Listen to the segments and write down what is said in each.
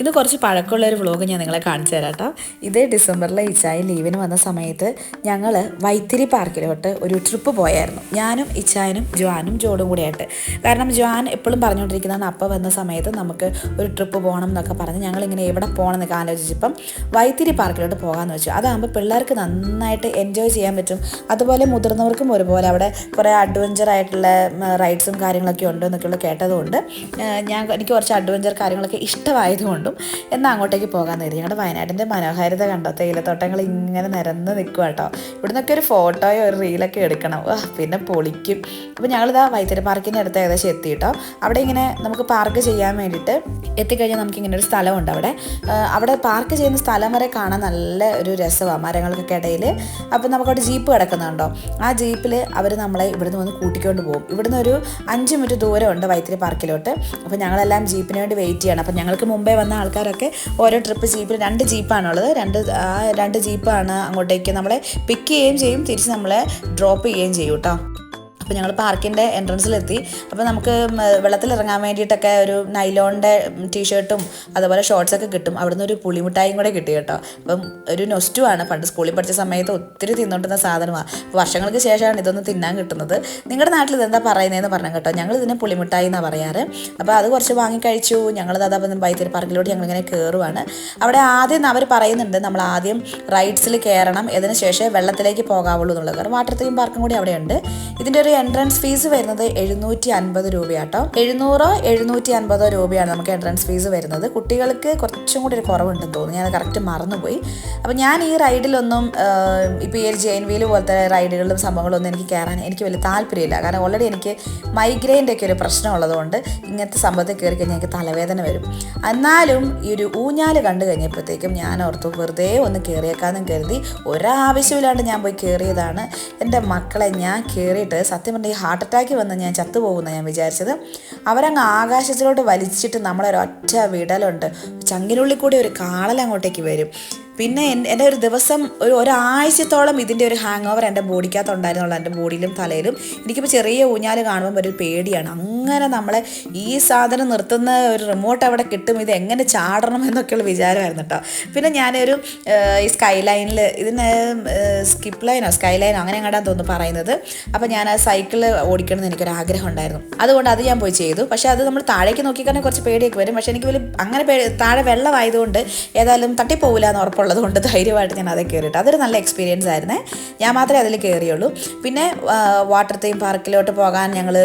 ഇത് കുറച്ച് പഴക്കമുള്ള ഒരു വ്ളോഗ് ഞാൻ നിങ്ങളെ കാണിച്ചു തരാം കേട്ടോ. ഇത് ഡിസംബറിലെ ഇച്ചായി ലീവിന് വന്ന സമയത്ത് ഞങ്ങൾ വൈത്തിരി പാർക്കിലോട്ട് ഒരു ട്രിപ്പ് പോയായിരുന്നു. ഞാനും ഇച്ചായനും ജോാനും ജോഡും കൂടി ആയിട്ട്. കാരണം ജോൻ എപ്പോഴും പറഞ്ഞുകൊണ്ടിരിക്കുന്നതാണ് അപ്പം വന്ന സമയത്ത് നമുക്ക് ഒരു ട്രിപ്പ് പോകണം എന്നൊക്കെ പറഞ്ഞ് ഞങ്ങളിങ്ങനെ എവിടെ പോകണം എന്നൊക്കെ ആലോചിച്ചപ്പം വൈത്തിരി പാർക്കിലോട്ട് പോകാമെന്ന് വെച്ചു. അതാകുമ്പോൾ പിള്ളേർക്ക് നന്നായിട്ട് എൻജോയ് ചെയ്യാൻ പറ്റും. അതുപോലെ മുതിർന്നവർക്കും ഒരുപോലെ അവിടെ കുറേ അഡ്വഞ്ചർ ആയിട്ടുള്ള റൈഡ്സും കാര്യങ്ങളൊക്കെ ഉണ്ട് എന്നൊക്കെയുള്ള കേട്ടതുകൊണ്ട് ഞാൻ എനിക്ക് കുറച്ച് അഡ്വഞ്ചർ കാര്യങ്ങളൊക്കെ ഇഷ്ടമായതുകൊണ്ടും എന്നാൽ അങ്ങോട്ടേക്ക് പോകാൻ കരുതി ഞങ്ങളുടെ വയനാടിന്റെ മനോഹാരിത കണ്ടോ തേയിലത്തോട്ടങ്ങൾ ഇങ്ങനെ നിരന്ന് നിൽക്കുക കേട്ടോ ഇവിടുന്നൊക്കെ ഒരു ഫോട്ടോയോ ഒരു റീലൊക്കെ എടുക്കണം. പിന്നെ പൊളിക്കും. അപ്പോൾ ഞങ്ങളിതാ വൈത്തിരി പാർക്കിന്റെ അടുത്ത് ഏകദേശം എത്തി കേട്ടോ അവിടെ ഇങ്ങനെ നമുക്ക് പാർക്ക് ചെയ്യാൻ വേണ്ടിയിട്ട് എത്തിക്കഴിഞ്ഞാൽ നമുക്ക് ഇങ്ങനെ ഒരു സ്ഥലമുണ്ട് അവിടെ. അവിടെ പാർക്ക് ചെയ്യുന്ന സ്ഥലം വരെ കാണാൻ നല്ല ഒരു രസമാണ് മരങ്ങൾക്കൊക്കെ ഇടയിൽ അപ്പോൾ നമുക്കവിടെ ജീപ്പ് കിടക്കുന്നുണ്ടോ? ആ ജീപ്പിൽ അവർ നമ്മളെ ഇവിടുന്ന് വന്ന് കൂട്ടിക്കൊണ്ട് പോകും. ഇവിടുന്ന് ഒരു അഞ്ച് മിനിറ്റ് ദൂരമുണ്ട് വൈത്തിരി പാർക്കിലോട്ട്. അപ്പോൾ ഞങ്ങളെല്ലാം ജീപ്പിന് വേണ്ടി വെയിറ്റ് ചെയ്യണം. അപ്പോൾ ഞങ്ങൾക്ക് മുമ്പേ വന്ന ആൾക്കാരൊക്കെ ഓരോ ട്രിപ്പ് ജീപ്പിൽ രണ്ട് ജീപ്പാണുള്ളത് രണ്ട് ആ രണ്ട് ജീപ്പാണ് അങ്ങോട്ടേക്ക് നമ്മളെ പിക്ക് ചെയ്യുകയും ചെയ്യും. തിരിച്ച് നമ്മളെ ഡ്രോപ്പ് ചെയ്യുകയും ചെയ്യും കേട്ടോ അപ്പോൾ ഞങ്ങൾ പാർക്കിന്റെ എൻട്രൻസിലെത്തി. അപ്പോൾ നമുക്ക് വെള്ളത്തിലിറങ്ങാൻ വേണ്ടിയിട്ടൊക്കെ ഒരു നൈലോണിന്റെ ടീഷർട്ടും അതുപോലെ ഷോർട്സൊക്കെ കിട്ടും. അവിടുന്ന് ഒരു പുളിമിഠായും കൂടെ കിട്ടി കേട്ടോ. അപ്പം ഒരു നൊസ്റ്റു ആണ് പണ്ട് സ്കൂളിൽ പഠിച്ച സമയത്ത് ഒത്തിരി തിന്നുകൊണ്ടിരുന്ന സാധനമാണ് വർഷങ്ങൾക്ക് ശേഷമാണ് ഇതൊന്ന് തിന്നാൻ കിട്ടുന്നത്. നിങ്ങളുടെ നാട്ടിൽ ഇതെന്താ പറയുന്നതെന്ന് പറഞ്ഞു കേട്ടോ. ഞങ്ങൾ ഇതിനെ പുളിമിഠായി എന്നാണ് പറയാറ്. അപ്പോൾ അത് കുറച്ച് വാങ്ങിക്കഴിച്ചു ഞങ്ങൾ വൈദ്യുതി വൈത്തിരി പാർക്കിലോട്ട് ഞങ്ങളിങ്ങനെ കയറുവാണ് അവിടെ ആദ്യം അവർ പറയുന്നുണ്ട് നമ്മൾ ആദ്യം റൈഡ്സിൽ കയറണം ഇതിന് ശേഷം വെള്ളത്തിലേക്ക് പോകാവുള്ളൂ എന്നുള്ളത്. കാരണം വാട്ടർ തീം പാർക്കും കൂടി അവിടെയുണ്ട്. ഇതിന്റെ ഒരു എൻട്രൻസ് ഫീസ് വരുന്നത് എഴുന്നൂറ്റി അൻപത് രൂപയാട്ടോ. എഴുന്നൂറോ എഴുന്നൂറ്റി അൻപതോ രൂപയാണ് നമുക്ക് എൻട്രൻസ് ഫീസ് വരുന്നത്. കുട്ടികൾക്ക് കുറച്ചും കൂടി ഒരു കുറവുണ്ടെന്ന് തോന്നുന്നു. ഞാൻ കറക്റ്റ് മറന്നുപോയി. അപ്പോൾ ഞാൻ ഈ റൈഡിലൊന്നും ഇപ്പോൾ ഈ ഒരു ജെയിൻ വീൽ പോലത്തെ റൈഡുകളിലും സംഭവങ്ങളൊന്നും എനിക്ക് കയറാൻ എനിക്ക് വലിയ താല്പര്യമില്ല. കാരണം ഓൾറെഡി എനിക്ക് മൈഗ്രെയിന്റെ ഒക്കെ ഒരു പ്രശ്നം ഉള്ളതുകൊണ്ട് ഇങ്ങനത്തെ സംഭവത്തിൽ കയറി കഴിഞ്ഞാൽ എനിക്ക് തലവേദന വരും. എന്നാലും ഈ ഒരു ഊഞ്ഞാൽ കണ്ടു കഴിഞ്ഞപ്പോഴത്തേക്കും ഞാൻ ഓർത്തു വെറുതെ ഒന്ന് കയറിയേക്കാന്നും കരുതി. ഒരാവശ്യമില്ലാണ്ട് ഞാൻ പോയി കയറിയതാണ് എന്റെ മക്കളെ ഞാൻ കയറിയിട്ട് സത്യം പറഞ്ഞാൽ ഈ ഹാർട്ട് അറ്റാക്ക് വന്ന് ഞാൻ ചത്തുപോകുന്ന ഞാൻ വിചാരിച്ചത്. അവരങ്ങ് ആകാശത്തിലോട്ട് വലിച്ചിട്ട് നമ്മളൊരൊറ്റ വിടലുണ്ട്. ചങ്കിനുള്ളിൽ കൂടി ഒരു കാളൽ അങ്ങോട്ടേക്ക് വരും. പിന്നെ എൻ- എന്റെ ഒരു ദിവസം ഒരു ഒരാഴ്ചത്തോളം ഇതിന്റെ ഒരു ഹാങ് ഓവർ എന്റെ ബോഡിക്കകത്ത് ഉണ്ടായിരുന്നുള്ളൂ എന്റെ ബോഡിയിലും തലയിലും. എനിക്കിപ്പോൾ ചെറിയ ഊഞ്ഞാൽ കാണുമ്പോൾ ഒരു പേടിയാണ്. അങ്ങനെ നമ്മളെ ഈ സാധനം നിർത്തുന്ന ഒരു റിമോട്ട് അവിടെ കിട്ടും. ഇത് എങ്ങനെ ചാടണം എന്നൊക്കെയുള്ള വിചാരമായിരുന്നു കേട്ടോ. പിന്നെ ഞാനൊരു ഈ സ്കൈ ലൈനിൽ ഇതിന് സ്കിപ്പ് ലൈനോ സ്കൈ ലൈനോ അങ്ങനെ എങ്ങാണ്ടാന്ന് തോന്നുന്നു പറയുന്നത്. അപ്പോൾ ഞാൻ ആ സൈക്കിൾ ഓടിക്കണം എന്ന് എനിക്കൊരു ആഗ്രഹം ഉണ്ടായിരുന്നു. അതുകൊണ്ട് അത് ഞാൻ പോയി ചെയ്തു. പക്ഷേ അത് നമ്മൾ താഴേക്ക് നോക്കിക്കഴിഞ്ഞാൽ കുറച്ച് പേടിയൊക്കെ വരും. പക്ഷേ എനിക്ക് വലിയ അങ്ങനെ പേടി താഴെ വെള്ളമായതുകൊണ്ട് ഏതായാലും തട്ടിപ്പോവില്ല എന്ന് ഉറപ്പുള്ളത് കൊണ്ട് ധൈര്യമായിട്ട് ഞാൻ അതേ കയറിയിട്ട് അതൊരു നല്ല എക്സ്പീരിയൻസ് ആയിരുന്നേ. ഞാൻ മാത്രമേ അതിൽ കയറിയുള്ളൂ. പിന്നെ വാട്ടർ തീം പാർക്കിലോട്ട് പോകാൻ ഞങ്ങൾ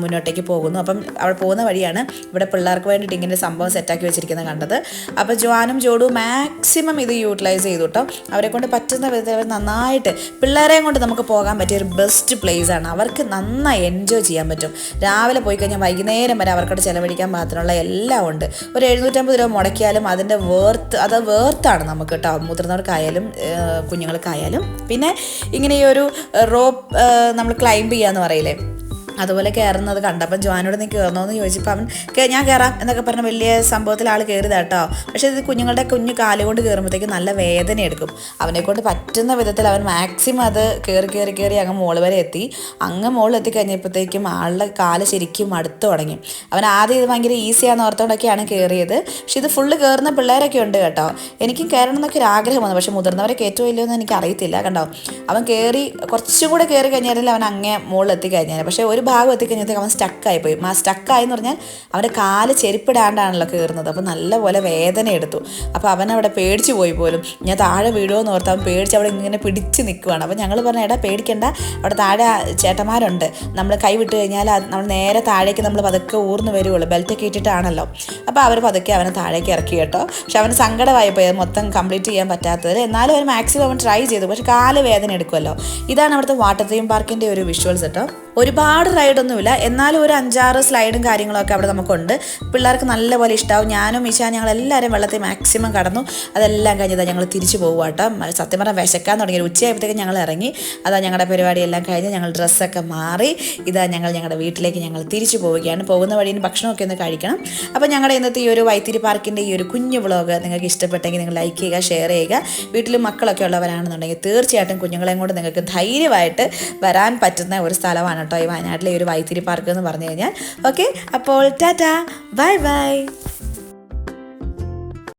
മുന്നോട്ടേക്ക് പോകുന്നു. അപ്പം അവിടെ പോകുന്ന വഴിയാണ് ഇവിടെ പിള്ളേർക്ക് വേണ്ടിയിട്ട് ഇങ്ങനെ സംഭവം സെറ്റാക്കി വെച്ചിരിക്കുന്നത് കണ്ടത്. അപ്പോൾ ജോനും ജോഡും മാക്സിമം ഇത് യൂട്ടിലൈസ് ചെയ്തു കേട്ടോ അവരെ കൊണ്ട് പറ്റുന്ന വിധത്തിൽ നന്നായിട്ട് പിള്ളേരെയും കൊണ്ട് നമുക്ക് പോകാൻ പറ്റിയ ഒരു ബെസ്റ്റ് പ്ലേസ് ആണ്. അവർക്ക് നന്നായി എൻജോയ് ചെയ്യാൻ പറ്റും. രാവിലെ പോയി കഴിഞ്ഞാൽ വൈകുന്നേരം വരെ അവർക്കോട് ചിലവഴിക്കാൻ പാകത്തിനുള്ള എല്ലാം ഉണ്ട്. ഒരു എഴുന്നൂറ്റമ്പത് രൂപ മുടക്കിയാലും അതിന്റെ വേർത്ത് അത് വേർത്താണ് നമുക്ക്. കേട്ടോ. മുതിർന്നവർക്കായാലും കുഞ്ഞുങ്ങൾക്കായാലും. പിന്നെ ഇങ്ങനെ ഈ ഒരു റോപ്പ് നമ്മൾ ക്ലൈംബ് ചെയ്യാന്ന് പറയില്ലേ? അതുപോലെ കയറുന്നത് കണ്ടപ്പം ജോനോട് നീ കയറണമെന്ന് ചോദിച്ചപ്പോൾ അവൻ "കേ- ഞാൻ കയറാം എന്നൊക്കെ പറഞ്ഞ വലിയ സംഭവത്തിൽ ആൾ കയറിയത് കേട്ടോ. പക്ഷേ ഇത് കുഞ്ഞുങ്ങളുടെ കുഞ്ഞു കാലുകൊണ്ട് കയറുമ്പോഴത്തേക്ക് നല്ല വേദന എടുക്കും. അവനെക്കൊണ്ട് പറ്റുന്ന വിധത്തിൽ അവൻ മാക്സിമം അത് കയറി കയറി കയറി അങ്ങ് മോൾ വരെ എത്തി. അങ്ങ് മോളിൽ എത്തിക്കഴിഞ്ഞപ്പോഴത്തേക്കും ആളുടെ കാൽ ശരിക്കും അടുത്ത് തുടങ്ങി. അവൻ ആദ്യം ഇത് ഭയങ്കര ഈസിയാന്ന് ഓർത്തോണ്ടൊക്കെയാണ് കയറിയത് പക്ഷെ ഇത് ഫുള്ള് കയറുന്ന പിള്ളേരൊക്കെ ഉണ്ട് കേട്ടോ. എനിക്കും കയറണം എന്നൊക്കെ ഒരു ആഗ്രഹം വന്നു പക്ഷേ മുതിർന്നവരെ കയറ്റോ ഇല്ലയോ എന്ന് എനിക്ക് അറിയത്തില്ല കണ്ടോ. അവൻ കയറി കുറച്ചും കൂടെ കയറി കഴിഞ്ഞാൽ അവൻ അങ്ങേ മുകളിൽ എത്തിക്കഴിഞ്ഞാൽ പക്ഷേ ഒരു ഭാഗം എത്തിക്കഴിഞ്ഞപ്പോഴത്തേക്ക് അവൻ സ്റ്റക്കായി പോയി ആ സ്റ്റക്കായി എന്ന് പറഞ്ഞാൽ അവന്റെ കാൽ ചെരുപ്പിടാണ്ടാണല്ലോ കയറുന്നത് അപ്പോൾ നല്ലപോലെ വേദന എടുത്തു. അപ്പോൾ അവൻ അവിടെ പേടിച്ചു പോയി പോലും. ഞാൻ താഴെ വീഴുമോ എന്ന് ഓർത്ത് അവൻ പേടിച്ച് അവിടെ ഇങ്ങനെ പിടിച്ച് നിൽക്കുവാണ് അപ്പോൾ ഞങ്ങൾ പറഞ്ഞ എടാ പേടിക്കേണ്ട. അവിടെ താഴെ ചേട്ടന്മാരുണ്ട്. നമ്മൾ കൈ വിട്ട് കഴിഞ്ഞാൽ നമ്മൾ നേരെ താഴേക്ക് നമ്മൾ പതുക്കെ ഊർന്ന് വരുവുള്ളൂ. ബെൽറ്റൊക്കെ ഇട്ടിട്ടാണല്ലോ. അപ്പോൾ അവർ പതുക്കെ അവനെ താഴേക്ക് ഇറക്കി കേട്ടോ. പക്ഷെ അവന് സങ്കടമായി അത് മൊത്തം കംപ്ലീറ്റ് ചെയ്യാൻ പറ്റാത്തത് എന്നാലും അവൻ മാക്സിമം അവൻ ട്രൈ ചെയ്തു. പക്ഷെ കാൽ വേദന എടുക്കുമല്ലോ ഇതാണ് അവിടുത്തെ വാട്ടർ തീം പാർക്കിന്റെ ഒരു വിഷ്വൽസ് കേട്ടോ. ഒരുപാട് റൈഡൊന്നുമില്ല എന്നാലും ഒരു അഞ്ചാറ് സ്ലൈഡും കാര്യങ്ങളൊക്കെ അവിടെ നമുക്കുണ്ട്. പിള്ളേർക്ക് നല്ലപോലെ ഇഷ്ടമാവും ഞാനും ഈശാ ഞങ്ങൾ എല്ലാവരും വെള്ളത്തിൽ മാക്സിമം കടന്നു. അതെല്ലാം കഴിഞ്ഞതാ ഞങ്ങൾ തിരിച്ചു പോകുക കേട്ടോ. സത്യം പറഞ്ഞാൽ വിശക്കാൻ തുടങ്ങി. ഉച്ചയായപ്പോഴത്തേക്ക് ഞങ്ങൾ ഇറങ്ങി. അതാ ഞങ്ങളുടെ പരിപാടിയെല്ലാം കഴിഞ്ഞ് ഞങ്ങൾ ഡ്രസ്സൊക്കെ മാറി. ഇതാ ഞങ്ങൾ ഞങ്ങളുടെ വീട്ടിലേക്ക് ഞങ്ങൾ തിരിച്ചു പോവുകയാണ്. പോകുന്ന വഴിയിൽ ഭക്ഷണമൊക്കെ ഒന്ന് കഴിക്കണം. അപ്പോൾ ഞങ്ങളുടെ ഇന്നത്തെ ഈ ഒരു വൈത്തിരി പാർക്കിന്റെ ഈ ഒരു കുഞ്ഞു വ്ളോഗ് നിങ്ങൾക്ക് ഇഷ്ടപ്പെട്ടെങ്കിൽ നിങ്ങൾ ലൈക്ക് ചെയ്യുക ഷെയർ ചെയ്യുക. വീട്ടിൽ മക്കളൊക്കെ ഉള്ളവരാണെന്നുണ്ടെങ്കിൽ തീർച്ചയായിട്ടും കുഞ്ഞുങ്ങളെയും കൊണ്ട് നിങ്ങൾക്ക് ധൈര്യമായിട്ട് വരാൻ പറ്റുന്ന ഒരു സ്ഥലമാണ് കേട്ടോ ഈ വയനാട്ടിലെ ഒരു വൈത്തിരി പാർക്ക് എന്ന് പറഞ്ഞു കഴിഞ്ഞാൽ. ഓക്കെ അപ്പോൾ ടാറ്റാ ബൈ ബൈ.